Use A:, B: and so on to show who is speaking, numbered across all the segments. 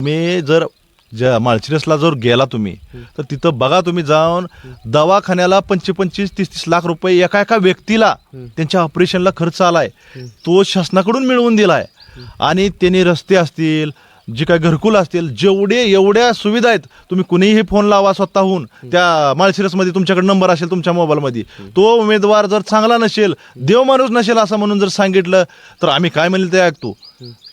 A: तुम्ही जर ज्या माळशिरसला जर गेला तुम्ही तर तिथं बघा तुम्ही जाऊन दवाखान्याला पंचवीस तीस तीस लाख रुपये एका एका व्यक्तीला त्यांच्या ऑपरेशनला खर्च आलाय. तो शासनाकडून मिळवून दिलाय. आणि त्यांनी रस्ते असतील जे काय घरकुल असतील जेवढे एवढ्या सुविधा आहेत तुम्ही कुणीही फोन लावा स्वतःहून. त्या माळशिरसमध्ये तुमच्याकडे नंबर असेल तुमच्या मोबाईलमध्ये. तो उमेदवार जर चांगला नसेल देव माणूस नसेल असं म्हणून जर सांगितलं तर आम्ही काय म्हणेल ते ऐकतो.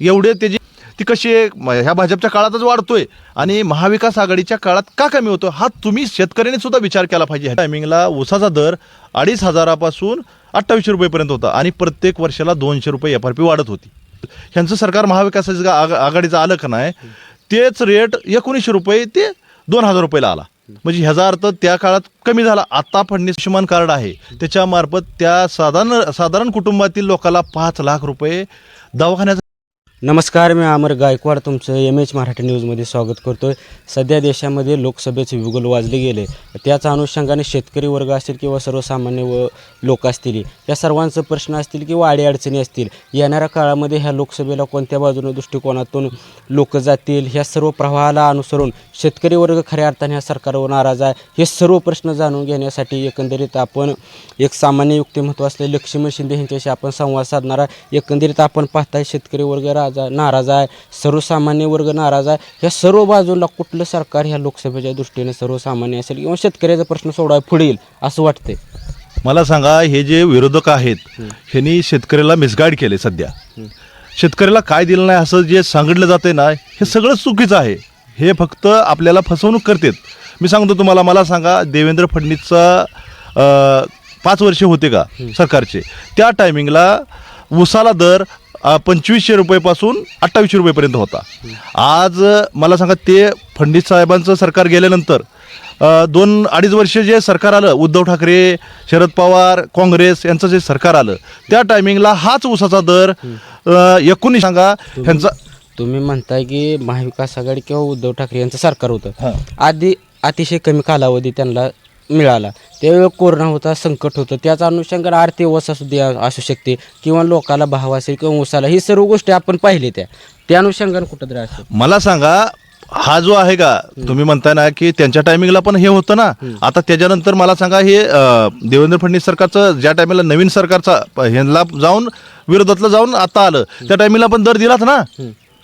A: एवढे त्याची ती कशी आहे? म- ह्या भाजपच्या काळातच वाढतोय. आणि महाविकास आघाडीच्या काळात का कमी होतो? हा तुम्ही शेतकऱ्यांनी सुद्धा विचार केला पाहिजे. टायमिंगला ऊसाचा दर अडीच हजारापासून अठ्ठावीसशे रुपयेपर्यंत होता आणि प्रत्येक वर्षाला दोनशे रुपये एफ आर पी वाढत होती. ह्यांचं सरकार महाविकासाचं आघ- आघाडीचं आलं का नाही तेच रेट एकोणीसशे रुपये ते दोन हजार रुपयाला आला. म्हणजे ह्याचा अर्थ त्या काळात कमी झाला. आता फडणीस आयुष्यमान कार्ड आहे. त्याच्यामार्फत त्या साधारण साधारण कुटुंबातील लोकाला पाच लाख रुपये दवाखान्याचा
B: नमस्कार मी अमर गायकवाड. तुमचं एम एच मराठी न्यूजमध्ये स्वागत करतोय. सध्या देशामध्ये लोकसभेचे विगुल वाजले गेले. त्याच अनुषंगाने शेतकरी वर्ग असतील किंवा सर्वसामान्य व लोक असतील या सर्वांचं प्रश्न असतील किंवा अडीअडचणी असतील येणाऱ्या काळामध्ये ह्या लोकसभेला कोणत्या बाजूने दृष्टिकोनातून लोक जातील ह्या सर्व प्रवाहाला अनुसरून शेतकरी वर्ग खऱ्या अर्थाने ह्या सरकारवर नाराज आहे हे सर्व प्रश्न जाणून घेण्यासाठी एकंदरीत आपण एक सामान्य युक्तिमत्व असलेले लक्ष्मण शिंदे यांच्याशी आपण संवाद साधणार आहे. एकंदरीत आपण पाहताय शेतकरी वर्ग राजा नाराज आहे. सर्वसामान्य वर्ग नाराज आहे. ह्या सर्व बाजूला कुठलं सरकार ह्या लोकसभेच्या दृष्टीने सर्वसामान्य असेल किंवा शेतकऱ्याचा प्रश्न सोडवाय पुढे येईल असं वाटतंय.
A: मला सांगा हे जे विरोधक आहेत ह्यांनी शेतकऱ्याला मिसगाईड केले सध्या. शेतकऱ्याला काय दिलं नाही असं जे सांगितलं जाते ना हे सगळं चुकीचं आहे. हे फक्त आपल्याला फसवणूक करतात. मी सांगतो तुम्हाला मला सांगा देवेंद्र फडणवीसचा पाच वर्षे होते का सरकारचे. त्या टायमिंगला उसाला दर पंचवीसशे रुपयेपासून अठ्ठावीसशे रुपयेपर्यंत होता आज मला सांगा ते फडणवीस साहेबांचं सरकार गेल्यानंतर दोन अडीच वर्ष जे सरकार आलं उद्धव ठाकरे शरद पवार काँग्रेस यांचं जे सरकार आलं त्या टायमिंगला हाच ऊसाचा दर अ, एकोणीस सांगा ह्यांचा
B: तुम्ही म्हणताय की महाविकास आघाडी किंवा उद्धव ठाकरे यांचं सरकार. होतं आधी अतिशय कमी कालावधी त्यांना मिळाला. त्यावेळी कोरोना होता संकट होतं. त्याच अनुषंगाने आर्थिक अवस्था सुद्धा असू शकते किंवा लोकाला भाव असेल किंवा ऊसाला ही सर्व गोष्टी आपण पाहिले त्या. त्या अनुषंगाने कुठंतरी असेल
A: मला सांगा हा जो आहे का तुम्ही म्हणताय ना की त्यांच्या टायमिंगला पण हे होतं ना? आता त्याच्यानंतर मला सांगा हे देवेंद्र फडणवीस सरकारचं ज्या टायमिंगला नवीन सरकारचा ह्यांना जाऊन विरोधातलं जाऊन आता आलं त्या टायमिंगला पण दर दिलाच ना?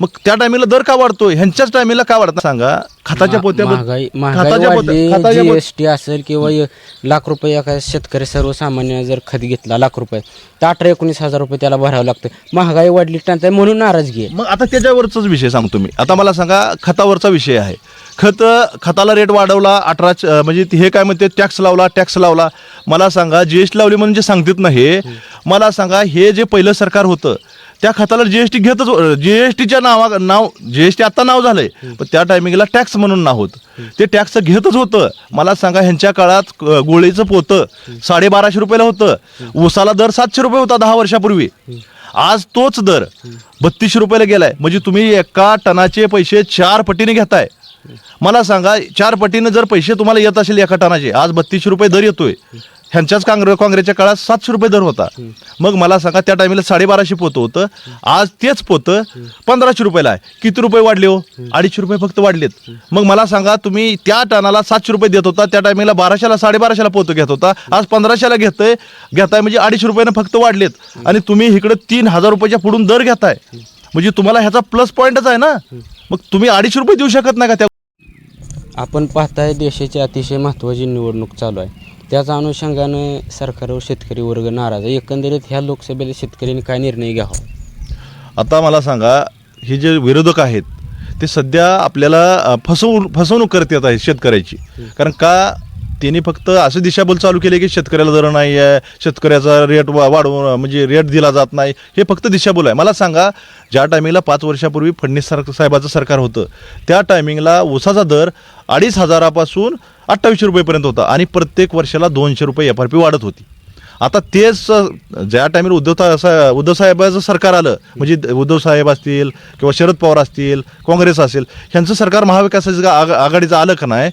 A: मग त्या टायमिंगला दर का वाढतोय? ह्यांच्याच टायमिंगला का वाढत सांगा. खताच्या पोत्या
B: महागाई महागाई
A: खताच्या
B: वाढली
A: पोत्या खताच्या पोत्या-
B: जीएसटी असेल किंवा य- लाख रुपये एका शेतकरी सर्वसामान्य जर खत घेतला लाख रुपये तर अठरा एकोणीस हजार रुपये त्याला भरावं लागतं. महागाई वाढली टंचाई म्हणून नाराजगी आहे.
A: मग आता त्याच्यावरचाच विषय सांगतो मी. आता मला सांगा खतावरचा विषय आहे. खत खताला रेट वाढवला अठरा म्हणजे हे काय म्हणते टॅक्स लावला टॅक्स लावला. मला सांगा जीएसटी लावली म्हणजे सांगतात ना हे? मला सांगा हे जे पहिलं सरकार होतं त्या खताला जीएसटी घेतच जीएसटीच्या नावा नाव जीएसटी आता नाव झालंय पण त्या टायमिंगला टॅक्स म्हणून नाव होतं. ते टॅक्स घेतच होतं. मला सांगा ह्यांच्या काळात गोळीचं पोतं साडेबाराशे रुपयाला होतं. ऊसाला दर सातशे रुपये होता दहा वर्षापूर्वी. आज तोच दर बत्तीसशे रुपयाला गेलाय. म्हणजे तुम्ही एका टनाचे पैसे चार पटीने घेताय. मला सांगा चार पटीने जर पैसे तुम्हाला येत असेल एका टनाचे आज बत्तीसशे रुपये दर येतोय. ह्यांच्याच काँग्रेस काँग्रेसच्या काळात सातशे रुपये दर होता. मग मला सांगा त्या टायमिंगला साडेबाराशे पोतं होतं. आज तेच पोतं पंधराशे रुपयाला आहे. किती रुपये वाढले हो? अडीचशे रुपये फक्त वाढलेत. मग मला सांगा तुम्ही त्या टनाला सातशे रुपये देत होता त्या टायमिंगला बाराशेला साडेबाराशेला पोतं घेत होता. आज पंधराशेला घेतोय घेताय म्हणजे अडीचशे रुपयानं फक्त वाढलेत. आणि तुम्ही इकडे तीन हजार रुपयाच्या पुढून दर घेताय. म्हणजे तुम्हाला ह्याचा प्लस पॉईंटच आहे ना? मग तुम्ही अडीचशे रुपये देऊ शकत नाही का त्या
B: आपण पाहताय देशाची अतिशय महत्त्वाची निवडणूक चालू आहे. त्याच अनुषंगानं सरकारवर शेतकरी वर्ग नाराज आहे. एकंदरीत ह्या लोकसभेला शेतकऱ्यांनी काय निर्णय घ्यावा?
A: आता मला सांगा हे जे विरोधक आहेत ते सध्या आपल्याला अ, फसवून फसवणूक करत येत आहेत शेतकऱ्याची. कारण का त्यांनी फक्त असं दिशाभूल चालू केले की शेतकऱ्याला दर नाही आहे शेतकऱ्याचा रेट वा वाढवून म्हणजे रेट दिला जात नाही. हे फक्त दिशाभूल आहे. मला सांगा ज्या टायमिंगला पाच वर्षापूर्वी फडणवीस सर साहेबाचं सरकार होतं त्या टायमिंगला ऊसाचा दर अडीच हजारापासून अठ्ठावीसशे रुपयेपर्यंत होता आणि प्रत्येक वर्षाला दोनशे रुपये एफ आर पी वाढत होती. आता तेच ज्या टायमिंग उद्धव सा- उद्धव साहेबाचं सरकार आलं म्हणजे उद्धव साहेब असतील किंवा शरद पवार असतील काँग्रेस असेल ह्यांचं सरकार महाविकासाचं आघाडीचं आलं का नाही?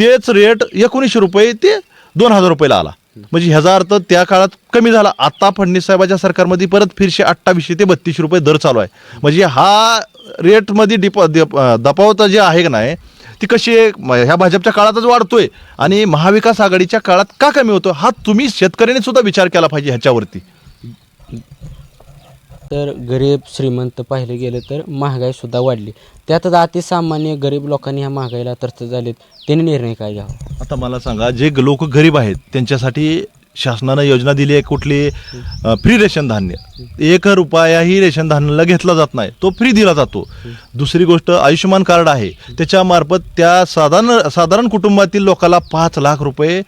A: तेच रेट एकोणीसशे रुपये ते दोन हजार रुपयाला आला. म्हणजे ह्याचा अर्थ त्या काळात कमी झाला. आता फडणवीस साहेबाच्या सरकारमध्ये परत फिरशे अठ्ठावीसशे ते बत्तीसशे रुपये दर चालू आहे. म्हणजे हा रेटमध्ये डिप दप- दपावत जे आहे का नाही ती कशी आहे? ह्या भाजपच्या काळातच वाढतोय. आणि महाविकास आघाडीच्या काळात का कमी होतो? हा तुम्ही शेतकऱ्यांनी सुद्धा विचार केला पाहिजे ह्याच्यावरती.
B: तर गरीब श्रीमंत पाहिलं गेलं तर महागाई सुद्धा वाढली. त्यातच अतिसामान्य गरीब लोकांनी ह्या महागाईला त्रस्त झालेत. त्यांनी निर्णय काय घ्यावा?
A: आता मला सांगा जे लोक गरीब आहेत त्यांच्यासाठी शासनानं योजना दिली आहे कुठली? फ्री रेशन धान्य. एक रुपयाही रेशन धान्याला घेतला जात नाही. तो फ्री दिला जातो. दुसरी गोष्ट आयुष्यमान कार्ड आहे. त्याच्यामार्फत त्या साधारण साधारण कुटुंबातील लोकाला पाच लाख रुपये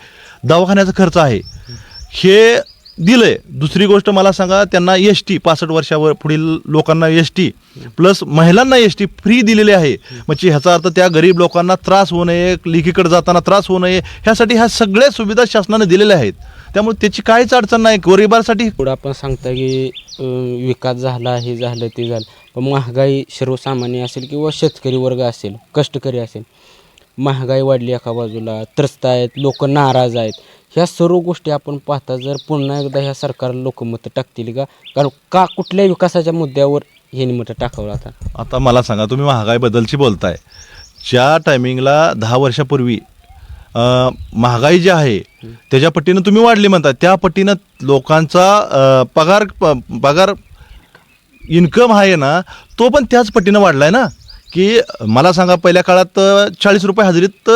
A: दवाखान्याचा खर्च आहे. हे दिलं आहे दुसरी गोष्ट मला सांगा त्यांना एस टी पासष्ट वर्षावर पुढील लोकांना एस टी प्लस महिलांना एस टी फ्री दिलेली आहे. म्हणजे ह्याचा अर्थ त्या गरीब लोकांना त्रास होऊ नये लिखीकडे जाताना त्रास होऊ नये ह्यासाठी ह्या सगळ्या सुविधा शासनाने दिलेल्या आहेत. त्यामुळे त्याची काहीच अडचण नाही. गरिबांसाठी
B: पुढं आपण सांगता की विकास झाला हे झालं ते झालं. पण महागाई सर्वसामान्य असेल किंवा शेतकरी वर्ग असेल कष्टकरी असेल महागाई वाढली एका बाजूला त्रस्त आहेत लोक नाराज आहेत. ह्या सर्व गोष्टी आपण पाहता जर पुन्हा एकदा ह्या सरकारला लोक मतं टाकतील का? कारण का कुठल्या विकासाच्या मुद्द्यावर हे मतं टाकावं आता?
A: आता मला सांगा तुम्ही महागाईबद्दलची बोलताय. ज्या टायमिंगला दहा वर्षापूर्वी महागाई जी आहे त्याच्या पट्टीनं तुम्ही वाढली म्हणता त्या पट्टीनं लोकांचा पगार प- पगार इन्कम आहे ना तो पण त्याच पट्टीनं वाढला आहे ना? की मला सांगा पहिल्या काळात चाळीस रुपये हजेरीत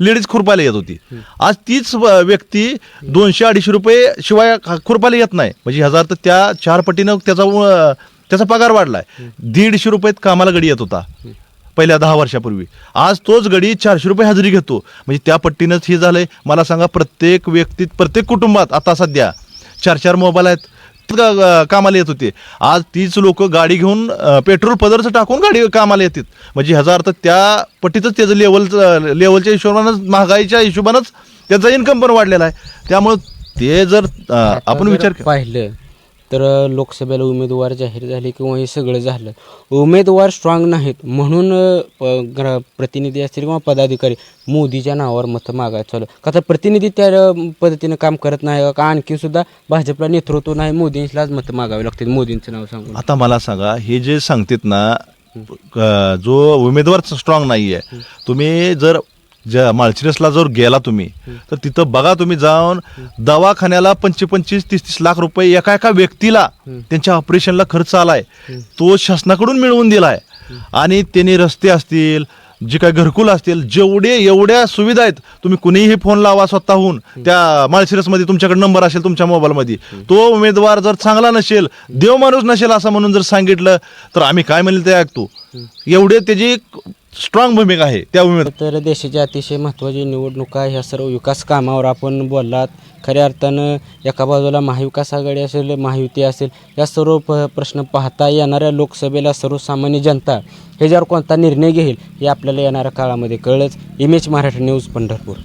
A: लेडीज खुरपायला येत होती. आज तीच व- व्यक्ती दोनशे अडीचशे रुपये शिवाय खुरपायला येत नाही. म्हणजे ह्याचा अर्थ त्या चार पट्टीनं त्याचा त्याचा पगार वाढलाय. दीडशे रुपयात कामाला गडी येत होता. पहिल्या दहा वर्षापूर्वी. आज तोच गडी चारशे रुपये हजेरी घेतो. म्हणजे त्या पट्टीनंच हे झालंय. मला सांगा प्रत्येक व्यक्तीत प्रत्येक कुटुंबात आता सध्या चार चार मोबाईल आहेत. कामाला येत होते. आज तीच लोक गाडी घेऊन पेट्रोल पदरचं टाकून गाडी कामाला येतात. म्हणजे ह्याचा अर्थ त्या पट्टीतच त्याचं लेवल लेवलच्या हिशोबानंच महागाईच्या हिशोबानंच त्याचा इन्कम पण वाढलेला आहे. त्यामुळं ते जर आपण विचार
B: पाहिलं तर लोकसभेला उमेदवार जाहीर झाले किंवा हे सगळं झालं. उमेदवार स्ट्रॉंग नाहीत म्हणून प- ग्र- प्रतिनिधी असतील किंवा पदाधिकारी मोदीच्या नावावर मतं मागायचं चालू. का तर प्रतिनिधी त्या पद्धतीनं काम करत नाही का आणखी सुद्धा भाजपला नेतृत्व नाही मोदींलाच मतं मागावी लागतील. मोदींचं नाव सांगून.
A: आता मला सांगा हे जे सांगतात ना जो उमेदवार स्ट्रॉंग नाही आहे तुम्ही जर ज्या माळशिरसला जर गेला तुम्ही तर तिथं बघा तुम्ही जाऊन दवाखान्याला पंचवीस पंचवीस तीस तीस लाख रुपये एका एका व्यक्तीला त्यांच्या ऑपरेशनला खर्च आलाय. तो शासनाकडून मिळवून दिलाय. आणि त्यांनी रस्ते असतील जे काही घरकुल असतील जेवढे एवढ्या सुविधा आहेत तुम्ही कुणीही फोन लावा स्वतःहून. त्या माळशिरसमध्ये तुमच्याकडे नंबर असेल तुमच्या मोबाईलमध्ये. तो उमेदवार जर चांगला नसेल देव माणूस नसेल असं म्हणून जर सांगितलं तर आम्ही काय म्हणेल ते ऐकतो. एवढे त्याची स्ट्रॉंग भूमिका आहे त्या भूमिका
B: तर देशाची अतिशय महत्त्वाची निवडणुका ह्या सर्व विकास कामावर आपण बोललात. खऱ्या अर्थानं एका बाजूला महाविकास आघाडी असेल महायुती असेल या सर्व प प्रश्न पाहता येणाऱ्या लोकसभेला सर्वसामान्य जनता ह्याच्यावर कोणता निर्णय घेईल हे आपल्याला येणाऱ्या काळामध्ये कळलंच. Image Marathi news Pandharpur.